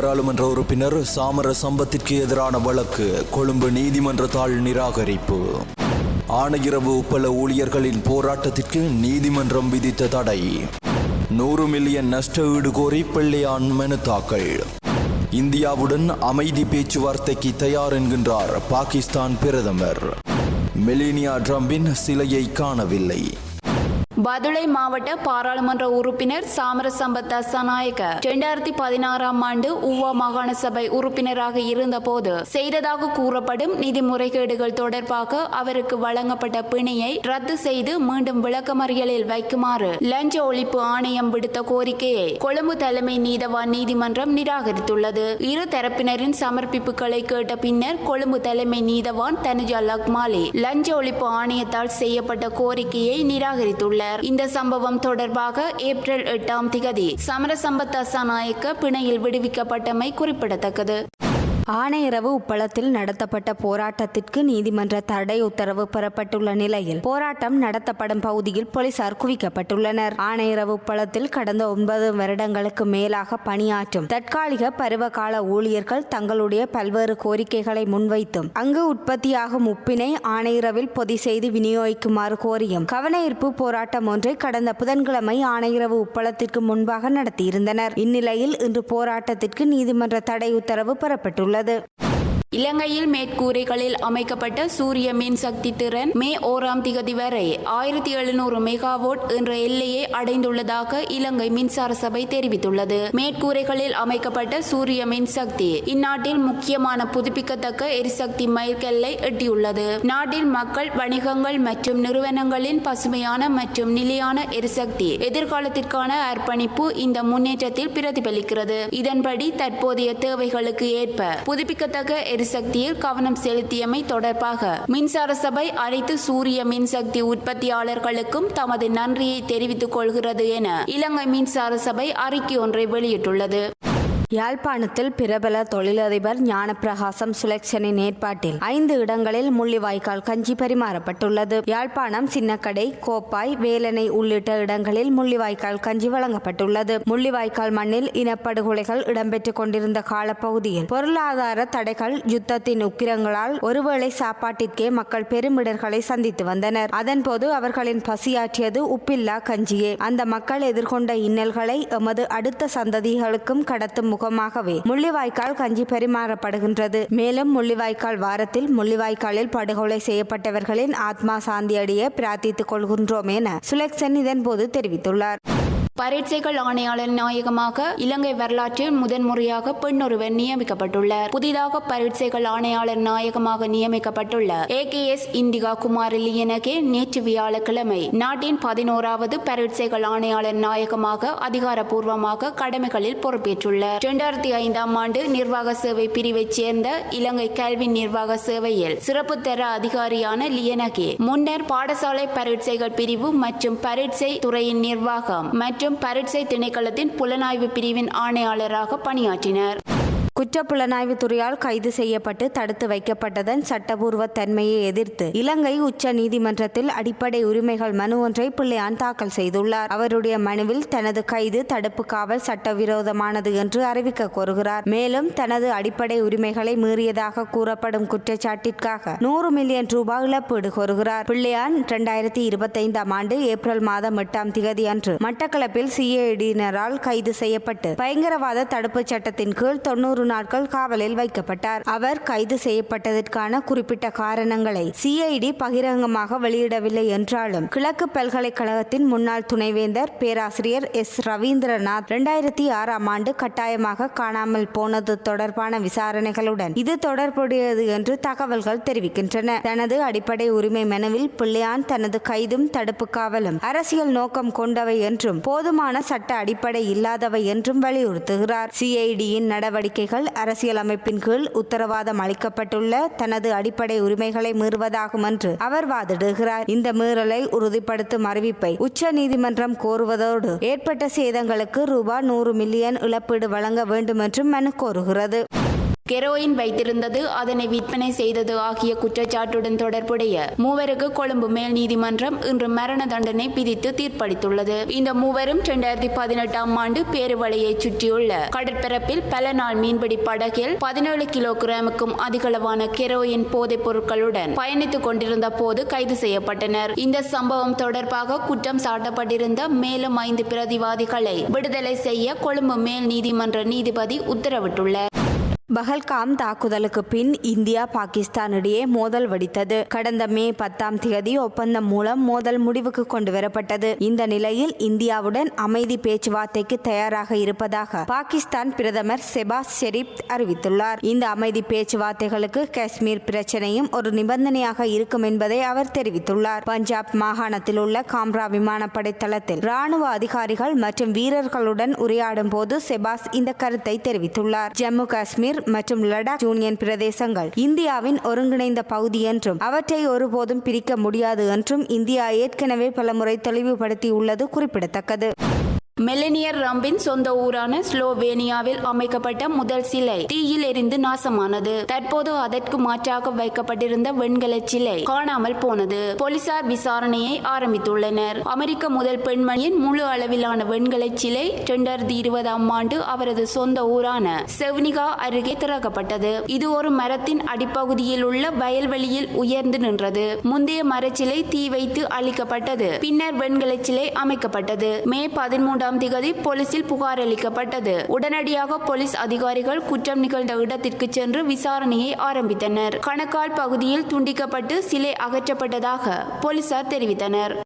பாராளுமன்ற உறுப்பினர் சாமர சம்பத்திற்கு எதிரான வழக்கு கொழும்பு நீதிமன்றத்தால் நிராகரிப்பு. ஆணையிரவு உப்பள ஊழியர்களின் போராட்டத்திற்கு நீதிமன்றம் விதித்த தடை. நூறு மில்லியன் நஷ்ட ஈடு கோரி பிள்ளையான் மனு தாக்கல். இந்தியாவுடன் அமைதி பேச்சுவார்த்தைக்கு தயார் என்கின்றார் பாகிஸ்தான் பிரதமர். மெலினியா ட்ரம்பின் சிலையை காணவில்லை. பதுளை மாவட்ட பாராளுமன்ற உறுப்பினர் சாமரசம்பத் தசநாயக்க. இரண்டாயிரத்தி பதினாறாம் ஆண்டு உவா மாகாண சபை உறுப்பினராக இருந்தபோது செய்ததாக கூறப்படும் நிதி முறைகேடுகள் தொடர்பாக அவருக்கு வழங்கப்பட்ட பிணையை ரத்து செய்து மீண்டும் விளக்கமறியலில் வைக்குமாறு லஞ்ச ஒழிப்பு ஆணையம் விடுத்த கோரிக்கையை கொழும்பு தலைமை நீதவான் நீதிமன்றம் நிராகரித்துள்ளது. இரு தரப்பினரின் சமர்ப்பிப்புகளை கேட்ட பின்னர் கொழும்பு தலைமை நீதவான் தனுஜா லக்மாலி லஞ்ச ஒழிப்பு ஆணையத்தால் செய்யப்பட்ட கோரிக்கையை நிராகரித்துள்ளார். இந்த சம்பவம் தொடர்பாக ஏப்ரல் எட்டாம் திகதி சமரசம்பத் தசாநாயக்க பிணையில் விடுவிக்கப்பட்டமை குறிப்பிடத்தக்கது. ஆணையரவு உப்பளத்தில் நடத்தப்பட்ட போராட்டத்திற்கு நீதிமன்ற தடை உத்தரவு பெறப்பட்டுள்ள நிலையில் போராட்டம் நடத்தப்படும் பகுதியில் போலீசார் குவிக்கப்பட்டுள்ளனர். ஆணையரவு உப்பளத்தில் கடந்த ஒன்பது வருடங்களுக்கு மேலாக பணியாற்றும் தற்காலிக பருவகால ஊழியர்கள் தங்களுடைய பல்வேறு கோரிக்கைகளை முன்வைத்தும் அங்கு உற்பத்தியாகும் உப்பினை ஆணையரவில் பொதி செய்து விநியோகிக்குமாறு கோரியும் கவனஈர்ப்பு போராட்டம் ஒன்றை கடந்த புதன்கிழமை ஆணையரவு உப்பளத்திற்கு முன்பாக நடத்தியிருந்தனர். இந்நிலையில் இன்று போராட்டத்திற்கு நீதிமன்ற தடை உத்தரவு பெறப்பட்டுள்ளது. உள்ளது. இலங்கையில் மேற்கூரைகளில் அமைக்கப்பட்ட சூரிய மின்சக்தி திறன் மே ஓராம் திகதி வரை ஆயிரத்தி எழுநூறு மெகாவோட் என்ற எல்லையை அடைந்துள்ளதாக இலங்கை மின்சார சபை தெரிவித்துள்ளது. மேற்கூரைகளில் அமைக்கப்பட்ட சூரிய மின்சக்தி இந்நாட்டில் முக்கியமான புதுப்பிக்கத்தக்க எரிசக்தி மைல்கல்லை எட்டியுள்ளது. நாட்டில் மக்கள் வணிகங்கள் மற்றும் நிறுவனங்களின் பசுமையான மற்றும் நிலையான எரிசக்தி எதிர்காலத்திற்கான அர்ப்பணிப்பு இந்த முன்னேற்றத்தில் பிரதிபலிக்கிறது. இதன்படி தற்போதைய தேவைகளுக்கு ஏற்ப புதுப்பிக்கத்தக்க எரிசக்தியில் கவனம் செலுத்தியமை தொடர்பாக மின்சார சபை அனைத்து சூரிய மின்சக்தி உற்பத்தியாளர்களுக்கும் தமது நன்றியை தெரிவித்துக் கொள்கிறது என இலங்கை மின்சார சபை அறிக்கை ஒன்றை வெளியிட்டுள்ளது. யாழ்ப்பாணத்தில் பிரபல தொழிலதிபர் ஞானப்பிரகாசம் சுலக்ஷனின் ஏற்பாட்டில் ஐந்து இடங்களில் முள்ளிவாய்க்கால் கஞ்சி பரிமாறப்பட்டுள்ளது. யாழ்ப்பாணம் சின்னக்கடை கோப்பாய் வேலனை உள்ளிட்ட இடங்களில் முள்ளிவாய்க்கால் கஞ்சி வழங்கப்பட்டுள்ளது. முள்ளிவாய்க்கால் மண்ணில் இனப்படுகொலைகள் இடம்பெற்றுக் கொண்டிருந்த காலப்பகுதியில் பொருளாதார தடைகள் யுத்தத்தின் உக்கிரங்களால் ஒருவேளை சாப்பாட்டிற்கே மக்கள் பெருமிடர்களை சந்தித்து வந்தனர். அதன்போது அவர்களின் பசியாற்றியது உப்பில்லா கஞ்சியே. அந்த மக்கள் எதிர்கொண்ட இன்னல்களை எமது அடுத்த சந்ததிகளுக்கும் கடத்தும் முகமாகவே முள்ளிவாய்க்கால் கஞ்சி பரிமாறப்படுகின்றது. மேலும் முள்ளிவாய்க்கால் வாரத்தில் முள்ளிவாய்க்காலில் படுகொலை செய்யப்பட்டவர்களின் ஆத்மா சாந்தியடைய பிரார்த்தித்துக் கொள்கின்றோம் என சுலக்சன் இதன்போது தெரிவித்துள்ளார். பரீட்சைகள் ஆணையாளர் நாயகமாக இலங்கை வரலாற்றில் முதன்முறையாக பெண் ஒருவர் நியமிக்கப்பட்டுள்ளார். புதிதாக பரீட்சைகள் ஆணையாளர் நாயகமாக நியமிக்கப்பட்டுள்ள A K S Indika Kumaraliyanage நேற்று வியாழக்கிழமை நாட்டின் பதினோராவது பரீட்சைகள் ஆணையாளர் நாயகமாக அதிகாரப்பூர்வமாக கடமைகளில் பொறுப்பேற்றுள்ளார். இரண்டாயிரத்தி ஐந்தாம் ஆண்டு நிர்வாக சேவை பிரிவைச் சேர்ந்த இலங்கை கல்வி நிர்வாக சேவையில் சிறப்பு தர அதிகாரியான லியனகே முன்னர் பாடசாலை பரீட்சைகள் பிரிவு மற்றும் பரீட்சை துறையின் நிர்வாகம் மற்றும் பரீட்சை திணைக்களத்தின் புலனாய்வு பிரிவின் ஆணையாளராக பணியாற்றினர். குற்றப்புலனாய்வு துறையால் கைது செய்யப்பட்டு தடுத்து வைக்கப்பட்டதன் சட்டபூர்வ தன்மையை எதிர்த்து இலங்கை உச்ச நீதிமன்றத்தில் அடிப்படை உரிமைகள் மனு ஒன்றை பிள்ளையான் தாக்கல் செய்துள்ளார். அவருடைய மனுவில் தனது கைது தடுப்பு காவல் சட்டவிரோதமானது என்று அறிவிக்க கோருகிறார். மேலும் தனது அடிப்படை உரிமைகளை மீறியதாக கூறப்படும் குற்றச்சாட்டிற்காக நூறு மில்லியன் ரூபாய் இழப்பீடு கோருகிறார். பிள்ளையான் இரண்டாயிரத்தி இருபத்தைந்தாம் ஆண்டு ஏப்ரல் மாதம் எட்டாம் திகதி அன்று மட்டக்களப்பில் சிஏடியினரால் கைது செய்யப்பட்டு பயங்கரவாத தடுப்புச் சட்டத்தின் கீழ் தொன்னூறு நாட்கள் காவலில் வைக்கப்பட்டார். அவர் கைது செய்யப்பட்டதற்கான குறிப்பிட்ட காரணங்களை சிஐடி பகிரங்கமாக வெளியிடவில்லை என்றாலும் கிழக்கு பல்கலைக்கழகத்தின் முன்னாள் துணைவேந்தர் பேராசிரியர் எஸ். ரவீந்திரநாத் இரண்டாயிரத்தி ஆறாம் ஆண்டு கட்டாயமாக காணாமல் போனது தொடர்பான விசாரணைகளுடன் இது தொடர்புடையது என்று தகவல்கள் தெரிவிக்கின்றன. தனது அடிப்படை உரிமை மனுவில் பிள்ளையான் தனது கைதும் தடுப்பு காவலும் அரசியல் நோக்கம் கொண்டவை என்றும் போதுமான சட்ட அடிப்படை இல்லாதவை என்றும் வலியுறுத்துகிறார். சிஐடியின் நடவடிக்கைகள் அரசியலமைப்பின் கீழ் உத்தரவாதம் அளிக்கப்பட்டுள்ள தனது அடிப்படை உரிமைகளை மீறுவதாகும் என்று அவர் வாதிடுகிறார். இந்த மீறலை உறுதிப்படுத்தும் அறிவிப்பை உச்ச நீதிமன்றம் கோருவதோடு ஏற்பட்ட சேதங்களுக்கு ரூபாய் நூறு மில்லியன் இழப்பீடு வழங்க வேண்டும் என்றும் மனு கோருகிறது. கெரோயின் வைத்திருந்தது அதனை விற்பனை செய்தது ஆகிய குற்றச்சாட்டுடன் தொடர்புடைய மூவருக்கு கொழும்பு மேல் நீதிமன்றம் இன்று மரண தண்டனை விதித்து தீர்ப்பளித்துள்ளது. இந்த மூவரும் இரண்டாயிரத்தி பதினெட்டாம் ஆண்டு பேருவளையை சுற்றியுள்ள கடற்பரப்பில் பல நாள் மீன்பிடி படகில் பதினேழு கிலோ கிராமுக்கும் அதிகளவான கெரோயின் போதைப் பொருட்களுடன் பயணித்துக் கொண்டிருந்த போது கைது செய்யப்பட்டனர். இந்த சம்பவம் தொடர்பாக குற்றம் சாட்டப்பட்டிருந்த மேலும் ஐந்து பிரதிவாதிகளை விடுதலை செய்ய கொழும்பு மேல் நீதிமன்ற நீதிபதி உத்தரவிட்டுள்ளார். பஹல்காம் தாக்குதலுக்கு பின் இந்தியா பாகிஸ்தான் இடையே மோதல் வெடித்தது. கடந்த மே பத்தாம் தேதி ஒப்பந்தம் மூலம் மோதல் முடிவுக்கு கொண்டு வரப்பட்டது இந்த நிலையில் இந்தியாவுடன் அமைதி பேச்சுவார்த்தைக்கு தயாராக இருப்பதாக பாகிஸ்தான் பிரதமர் செபாஸ் ஷெரீப் அறிவித்துள்ளார். இந்த அமைதி பேச்சுவார்த்தைகளுக்கு காஷ்மீர் பிரச்சனையும் ஒரு நிபந்தனையாக இருக்கும் என்பதை அவர் தெரிவித்துள்ளார். பஞ்சாப் மாகாணத்தில் உள்ள காம்ரா விமானப்படை தளத்தில் ராணுவ அதிகாரிகள் மற்றும் வீரர்களுடன் உரையாடும் போது செபாஸ் இந்த கருத்தை தெரிவித்துள்ளார். ஜம்மு காஷ்மீர் மற்றும் லடாக் யூனியன் பிரதேசங்கள் இந்தியாவின் ஒருங்கிணைந்த பகுதி என்றும் அவற்றை ஒருபோதும் பிரிக்க முடியாது என்றும் இந்தியா ஏற்கனவே பலமுறை தெளிவுபடுத்தியுள்ளது குறிப்பிடத்தக்கது. மெலனியர் ரம்பின் சொந்த ஊரான ஸ்லோவேனியாவில் அமைக்கப்பட்ட முதல் சிலை தீயில் எரிந்து நாசமானது. தற்போது அதற்கு மாற்றாக வைக்கப்பட்டிருந்த வெண்கல சிலை காணாமல் போனது. போலீசார் விசாரணையை ஆரம்பித்துள்ளனர். அமெரிக்க முதல் பெண்மணியின் முழு அளவிலான வெண்கல சிலை இரண்டாயிரத்தி இருபதாம் ஆண்டு அவரது சொந்த ஊரான செவ்னிகா அருகே திறக்கப்பட்டது. இது ஒரு மரத்தின் அடிப்பகுதியில் உள்ள வயல்வெளியில் உயர்ந்து நின்றது. முந்தைய மரச்சிலை தீ வைத்து அழிக்கப்பட்டது. பின்னர் வெண்கல சிலை அமைக்கப்பட்டது. மே பதிமூன்றாம் திகதி போலீசில் புகார் அளிக்கப்பட்டது. உடனடியாக போலீஸ் அதிகாரிகள் குற்றம் நிகழ்ந்த இடத்திற்கு சென்று விசாரணையை ஆரம்பித்தனர். கணக்கால் பகுதியில் துண்டிக்கப்பட்டு சிலை அகற்றப்பட்டதாக போலீசார் தெரிவித்தனர்.